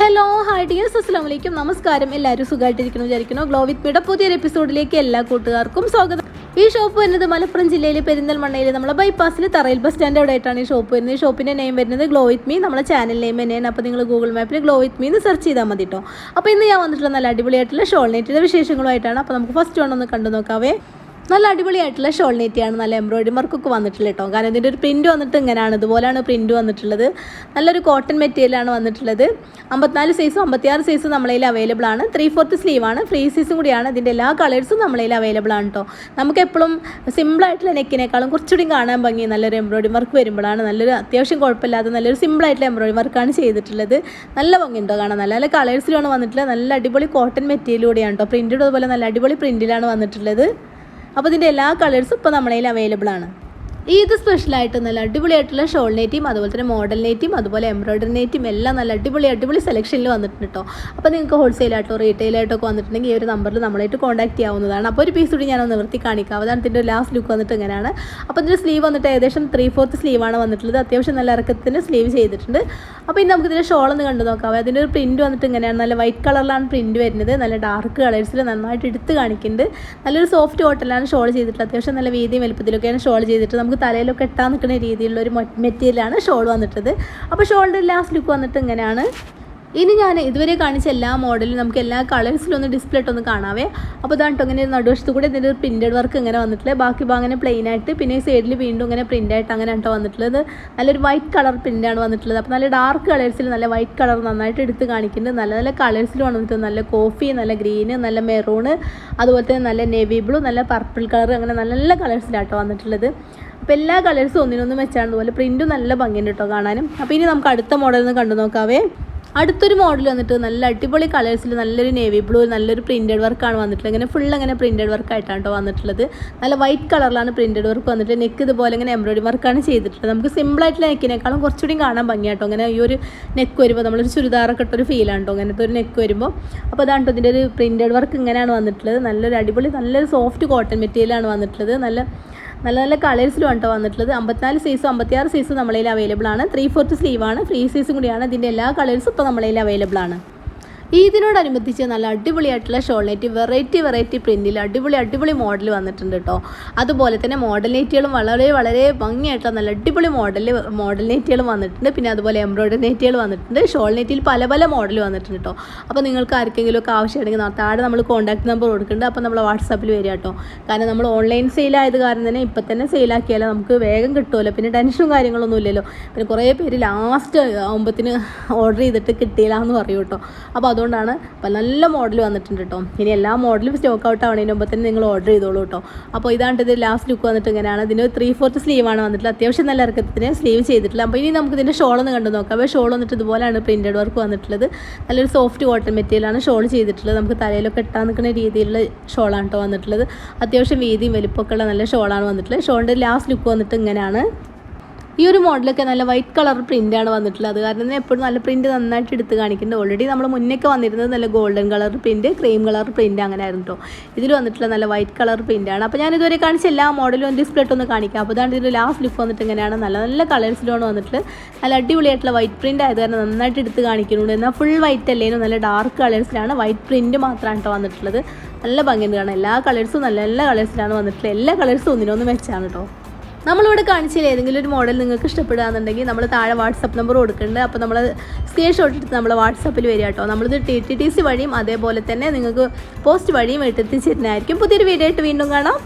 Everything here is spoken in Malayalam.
ഹലോ ഹായ് ഡിയേഴ്സ് അസ്സാം വലൈക്കും നമസ്കാരം. എല്ലാവരും സുഖമായിട്ടിരിക്കുന്നു വിചാരിക്കുന്നു. ഗ്ലോ വിത്ത് മീയുടെ പുതിയൊരു എപ്പിസോഡിലേക്ക് എല്ലാ കൂട്ടുകാർക്കും സ്വാഗതം. ഈ ഷോപ്പ് വരുന്നത് മലപ്പുറം ജില്ലയിലെ പെരിന്തൽമണ്ണയിൽ നമ്മളെ ബൈപ്പാസിൽ തറയിൽ ബസ് സ്റ്റാൻഡ് അവിടെ ആയിട്ടാണ് ഈ ഷോപ്പ് വരുന്നത്? ഈ ഷോപ്പിന്റെ നെയിം വരുന്നത് ഗ്ലോ വിത്ത് മീ നമ്മളെ ചാനൽ നെയിം തന്നെയാണ്. അപ്പോൾ നിങ്ങൾ ഗൂഗിൾ മാപ്പിൽ ഗ്ലോ വിത്ത് മീ എന്ന് സെർച്ച് ചെയ്താൽ മതി കേട്ടോ അപ്പോൾ ഇന്ന് ഞാൻ വന്നിട്ടുള്ള നല്ല അടിപൊളിയായിട്ടുള്ള ഷോൾ നെറ്റിന്റെ വിശേഷങ്ങളുമായിട്ടാണ്. അപ്പോൾ നമുക്ക് ഫസ്റ്റ് ഒന്ന് കണ്ടു നോക്കാവേ നല്ല അടിപൊളിയായിട്ടുള്ള ഷോൾ നെറ്റിയാണ് നല്ല എംബ്രോയിഡറി വർക്കൊക്കെ വന്നിട്ടുള്ളത് കേട്ടോ. കാരണം ഇതിന്റെ ഒരു പ്രിന്റ് വന്നിട്ട് ഇങ്ങനെയാണ് ഇതുപോലെയാണ് പ്രിന്റ് വന്നിട്ടുള്ളത്. നല്ലൊരു കോട്ടൺ മെറ്റീരിയലാണ് വന്നിട്ടുള്ളത്. അമ്പത്തിനാല് സൈസും അമ്പത്തിയാറ് സൈസും നമ്മളതിൽ അവൈലബിൾ ആണ്. ത്രീ ഫോർത്ത് ആണ്. ഫ്രീ സൈസും കൂടിയാണ്. ഇതിന്റെ എല്ലാ കളേഴ്സും നമ്മളതിൽ അവൈലബിൾ ആണ് കേട്ടോ. നമുക്ക് എപ്പോഴും സിമ്പിളായിട്ടുള്ള നെക്കിനേക്കാളും കുറച്ചുകൂടി കാണാൻ ഭംഗി നല്ലൊരു എംബ്രോയിഡറി വർക്ക് വരുമ്പോഴാണ്. നല്ലൊരു അത്യാവശ്യം കുഴപ്പമില്ലാതെ നല്ലൊരു സിമ്പിളായിട്ടുള്ള എംബ്രോയിഡറി വർക്കാണ് ചെയ്തിട്ടുള്ളത്. നല്ല ഭംഗിയുണ്ടോ കാണാൻ? നല്ല നല്ല കളേഴ്സിലാണ് വന്നിട്ടുള്ളത്. നല്ല അടിപൊളി കോട്ടൺ മെറ്റീരിയലൂടെയാണ് കേട്ടോ. പ്രിന്റഡ് അതുപോലെ നല്ല അടിപൊളി പ്രിന്റിലാണ് വന്നിട്ടുള്ളത്. അപ്പോൾ ഇതിന്റെ എല്ലാ കളേഴ്സും ഇപ്പോൾ നമ്മളതിൽ അവൈലബിൾ ആണ്. ഇത് സ്പെഷ്യലായിട്ട് നല്ല അടിപൊളിയായിട്ടുള്ള ഷോൾ നെറ്റിയും അതുപോലെ തന്നെ മോഡൽ നെറ്റിയും അതുപോലെ എംബ്രോയിഡറി നെറ്റിയും എല്ലാം നല്ല അടിപൊളി അടിപൊളി സെലക്ഷനിൽ വന്നിട്ടുണ്ട് കേട്ടോ അപ്പോൾ നിങ്ങൾക്ക് ഹോൾസെയിലായിട്ടോ റീറ്റെയിലായിട്ടോ ഒക്കെ വന്നിട്ടുണ്ടെങ്കിൽ ഈ ഒരു നമ്പറിൽ നമ്മളായിട്ട് കോൺടാക്ട് ചെയ്യാവുന്നതാണ്. അപ്പോൾ ഒരു പീസ് കൂടി ഞാനൊന്ന് നിർത്തി കാണിക്കാം. അതാണ് ഇതിന്റെ ലാസ്റ്റ് ലുക്ക് വന്നിട്ട് ഇങ്ങനെയാണ്. അപ്പോൾ ഇതിന്റെ സ്ലീവ് വന്നിട്ട് ഏകദേശം ത്രീ ഫോർത്ത് സ്ലീവാണ് വന്നിട്ടുള്ളത്. അത്യാവശ്യം നല്ല ഇറക്കത്തിന് സ്ലീവ് ചെയ്തിട്ടുണ്ട്. അപ്പോൾ ഇനി നമുക്കിതിന്റെ ഷോൾ ഒന്ന് കണ്ടു നോക്കാം. അതിന്റെ ഒരു പ്രിന്റ് വന്നിട്ട് ഇങ്ങനെയാണ്. നല്ല വൈറ്റ് കളറിലാണ് പ്രിന്റ് വരുന്നത്. നല്ല ഡാർക്ക് കളേഴ്സിൽ നന്നായിട്ട് എടുത്ത് കാണിക്കുന്നുണ്ട്. നല്ലൊരു സോഫ്റ്റ് ഹോട്ടലാണ് ഷോൾ ചെയ്തിട്ടുള്ളത്. അത്യാവശ്യം നല്ല വീതിയും വലുപ്പത്തിലൊക്കെയാണ് ഷോൾ ചെയ്തിട്ട് നമുക്ക് തലയിലൊക്കെ ഇട്ടാൻ നിൽക്കുന്ന രീതിയിലുള്ള ഒരു മെറ്റീരിയലാണ് ഷോൾ വന്നിട്ടത്. അപ്പോൾ ഷോളിന്റെ ലാസ്റ്റ് ലുക്ക് വന്നിട്ട് ഇങ്ങനെയാണ്. ഇനി ഞാൻ ഇതുവരെ കാണിച്ച എല്ലാ മോഡലും നമുക്ക് എല്ലാ കളേഴ്സിലും ഒന്ന് ഡിസ്പ്ലേ ഇട്ടൊന്ന് കാണാവേ. അപ്പോൾ ഇതാണ് ഇങ്ങനെ നടുവശത്ത് കൂടെ ഇതിന്റെ ഒരു പ്രിന്റഡ് വർക്ക് ഇങ്ങനെ വന്നിട്ടുള്ളത് ബാക്കി അങ്ങനെ പ്ലെയിൻ ആയിട്ട് പിന്നെ സൈഡിൽ വീണ്ടും ഇങ്ങനെ പ്രിന്റ് ആയിട്ട് അങ്ങനെ കേട്ടോ വന്നിട്ടുള്ളത്. നല്ലൊരു വൈറ്റ് കളർ പ്രിന്റാണ് വന്നിട്ടുള്ളത്. അപ്പോൾ നല്ല ഡാർക്ക് കളേഴ്സിൽ നല്ല വൈറ്റ് കളർ നന്നായിട്ട് എടുത്ത് കാണിക്കുന്നുണ്ട്. നല്ല നല്ല കളേഴ്സിലും വന്നിട്ട് നല്ല കോഫി നല്ല ഗ്രീന് നല്ല മെറൂണ് അതുപോലെ തന്നെ നല്ല നേവി ബ്ലൂ നല്ല പർപ്പിൾ കളർ അങ്ങനെ നല്ല നല്ല കളേഴ്സിലാട്ടോ വന്നിട്ടുള്ളത്. അപ്പോൾ എല്ലാ കളേഴ്സും ഒന്നിനൊന്നും വെച്ചാണ് അതുപോലെ പ്രിന്റും നല്ല ഭംഗിയുണ്ട് കേട്ടോ കാണാനും. അപ്പോൾ ഇനി നമുക്ക് അടുത്ത മോഡൽ ഒന്ന് കണ്ടു നോക്കാവേ. അടുത്തൊരു മോഡൽ വന്നിട്ട് നല്ല അടിപൊളി കളേഴ്സിൽ നല്ലൊരു നേവി ബ്ലൂ നല്ലൊരു പ്രിന്റഡ് വർക്കാണ് വന്നിട്ടുള്ളത്. ഇങ്ങനെ ഫുൾ അങ്ങനെ പ്രിന്റഡ് വർക്ക് ആയിട്ടാണ് കേട്ടോ വന്നിട്ടുള്ളത്. നല്ല വൈറ്റ് കളറിലാണ് പ്രിന്റഡ് വർക്ക് വന്നിട്ട് നെക്ക് ഇതുപോലെ ഇങ്ങനെ എംബ്രോയിഡറി വർക്കാണ് ചെയ്തിട്ടുള്ളത്. നമുക്ക് സിമ്പിളായിട്ടുള്ള നെക്കിനേക്കാളും കുറച്ചുകൂടി കാണാൻ ഭംഗിയാട്ടോ അങ്ങനെ ഈ ഒരു നെക്ക് വരുമ്പോൾ നമ്മളൊരു ചുരിദാറൊക്കെ ഇട്ടൊരു ഫീലാണ് കേട്ടോ അങ്ങനത്തെ ഒരു നെക്ക് വരുമ്പോൾ അപ്പോൾ അതാണ് കേട്ടോ ഇതിന്റെ ഒരു പ്രിന്റഡ് വർക്ക് ഇങ്ങനെയാണ് വന്നിട്ടുള്ളത്. നല്ലൊരു അടിപൊളി നല്ലൊരു സോഫ്റ്റ് കോട്ടൺ മെറ്റീരിയലാണ് വന്നിട്ടുള്ളത്. നല്ല നല്ല നല്ല കളേഴ്സിലും കേട്ടോ വന്നിട്ടുള്ളത്. അമ്പത്തിനാല് സൈസും അമ്പത്തിയാറ് സൈസും നമ്മളതിൽ അവൈലബിൾ ആണ്. ത്രീ ഫോർത്ത് ആണ്. ഫ്രീ സൈസും കൂടിയാണ്. ഇതിന്റെ എല്ലാ കളേഴ്സും ഇപ്പോൾ നമ്മളതിൽ അവൈലബിൾ ആണ്. ഇതിനോടനുബന്ധിച്ച് നല്ല അടിപൊളിയായിട്ടുള്ള ഷോൾനേറ്റ് വെറൈറ്റി വെറൈറ്റി പ്രിന്റിൽ അടിപൊളി അടിപൊളി മോഡൽ വന്നിട്ടുണ്ട് കേട്ടോ അതുപോലെ തന്നെ മോഡൽ നെറ്റുകളും വളരെ വളരെ ഭംഗിയായിട്ടുള്ള നല്ല അടിപൊളി മോഡൽ മോഡൽ നെറ്റുകൾ വന്നിട്ടുണ്ട്. പിന്നെ അതുപോലെ എംബ്രോയിഡറി നെറ്റുകൾ വന്നിട്ടുണ്ട്. ഷോൾ നെറ്റിൽ പല പല മോഡൽ വന്നിട്ടുണ്ട് കേട്ടോ അപ്പോൾ നിങ്ങൾക്ക് ആർക്കെങ്കിലും ഒക്കെ ആവശ്യമുണ്ടെങ്കിൽ താഴെ നമ്മൾ കോൺടാക്ട് നമ്പർ കൊടുക്കുന്നുണ്ട്. അപ്പോൾ നമ്മൾ വാട്സാപ്പിൽ വരിക കേട്ടോ കാരണം നമ്മൾ ഓൺലൈൻ സെയിലായത് കാരണം തന്നെ ഇപ്പം തന്നെ സെയിലാക്കിയാലോ നമുക്ക് വേഗം കിട്ടുമല്ലോ പിന്നെ ടെൻഷനും കാര്യങ്ങളൊന്നും ഇല്ലല്ലോ. പിന്നെ കുറേ പേര് ലാസ്റ്റ് ആകുമ്പത്തിന് ഓർഡർ ചെയ്തിട്ട് കിട്ടിയില്ല എന്ന് പറയും കേട്ടോ അപ്പോൾ അതുകൊണ്ടാണ് നല്ല മോഡൽ വന്നിട്ടുണ്ട് കേട്ടോ ഇനി എല്ലാ മോഡലും സ്റ്റോക്ക് ഔട്ട് ആവണതിന് മുമ്പ് തന്നെ നിങ്ങൾ ഓർഡർ ചെയ്തോളൂ കേട്ടോ അപ്പോൾ ഇതാണ് ഇത് ലാസ്റ്റ് ലുക്ക് വന്നിട്ട് ഇങ്ങനെയാണ്. ഇതിന് ത്രീ ഫോർത്ത് സ്ലീവാണ് വന്നിട്ടുള്ളത്. അത്യാവശ്യം നല്ല ഇറക്കത്തിന് സ്ലീവ് ചെയ്തിട്ടില്ല അപ്പോൾ ഇനി നമുക്ക് ഇതിന്റെ ഷോൾ ഒന്ന് കണ്ടു നോക്കാം. അപ്പോൾ ഷോൾ വന്നിട്ട് ഇതുപോലെയാണ് പ്രിന്റഡ് വർക്ക് വന്നിട്ടുള്ളത്. നല്ലൊരു സോഫ്റ്റ് കോട്ടൺ മെറ്റീരിയലാണ് ഷോൾ ചെയ്തിട്ടുള്ളത്. നമുക്ക് തലയിലൊക്കെ ഇട്ടാൻ നിൽക്കുന്ന രീതിയിലുള്ള ഷോളാണ് കേട്ടോ വന്നിട്ടുള്ളത്. അത്യാവശ്യം വീതിയും വലിപ്പമൊക്കെ ഉള്ള നല്ല ഷോളാണ് വന്നിട്ടുള്ളത്. ഷോളിന്റെ ലാസ്റ്റ് ലുക്ക് വന്നിട്ട് ഇങ്ങനെയാണ്. ഈ ഒരു മോഡലൊക്കെ നല്ല വൈറ്റ് കളർ പ്രിന്റാണ് വന്നിട്ടുള്ളത്. അത് കാരണം തന്നെ എപ്പോഴും നല്ല പ്രിന്റ് നന്നായിട്ട് എടുത്ത് കാണിക്കുന്നുണ്ട് ഓൾറെഡി നമ്മൾ മുന്നേക്ക് വന്നിരുന്നത് നല്ല golden colour print cream colour print അങ്ങനെ ആയിരുന്നു കേട്ടോ ഇതിൽ വന്നിട്ടുള്ള നല്ല വൈറ്റ് കളർ പ്രിന്റാണ് അപ്പോൾ ഞാൻ ഇതുവരെ കാണിച്ച എല്ലാ മോഡലും ഡിസ്പ്ലേ ഒന്ന് കാണിക്കാം. അപ്പോൾ അതാണ് ഇതിന്റെ ലാസ്റ്റ് ലുക്ക് വന്നിട്ട് എങ്ങനെയാണ് നല്ല നല്ല കളേഴ്സിലാണ് വന്നിട്ട് നല്ല അടിപൊളിയായിട്ടുള്ള വൈറ്റ് പ്രിന്റ് ആയത് കാരണം നന്നായിട്ട് എടുത്ത് കാണിക്കുന്നുണ്ട്. എന്നാൽ ഫുൾ വൈറ്റ് അല്ലേനും നല്ല ഡാർക്ക് കളേഴ്സിലാണ് വൈറ്റ് പ്രിന്റ് മാത്രമാണ് കേട്ടോ വന്നിട്ടുള്ളത്. നല്ല ഭംഗിയുണ്ട് കാണാം എല്ലാ കളേഴ്സും നല്ല എല്ലാ കളേഴ്സിലാണ് വന്നിട്ടുള്ളത്. എല്ലാ കളേഴ്സും ഒന്നിനൊന്നും വെച്ചാണ് കേട്ടോ നമ്മളിവിടെ കാണിച്ചാൽ ഏതെങ്കിലും ഒരു മോഡൽ നിങ്ങൾക്ക് ഇഷ്ടപ്പെടുകയാണെന്നുണ്ടെങ്കിൽ നമ്മൾ താഴെ വാട്സപ്പ് നമ്പർ കൊടുക്കുന്നുണ്ട്. അപ്പോൾ നമ്മൾ സ്ക്രീൻഷോട്ട് എടുത്ത് നമ്മൾ വാട്സപ്പിൽ വരിക കേട്ടോ. നമ്മളിത് ടി ടി ടി സി വഴിയും അതേപോലെ തന്നെ നിങ്ങൾക്ക് പോസ്റ്റ് വഴിയും എത്തിച്ചിരുന്നതായിരിക്കും. പുതിയൊരു വീഡിയോ ആയിട്ട് വീണ്ടും കാണാം.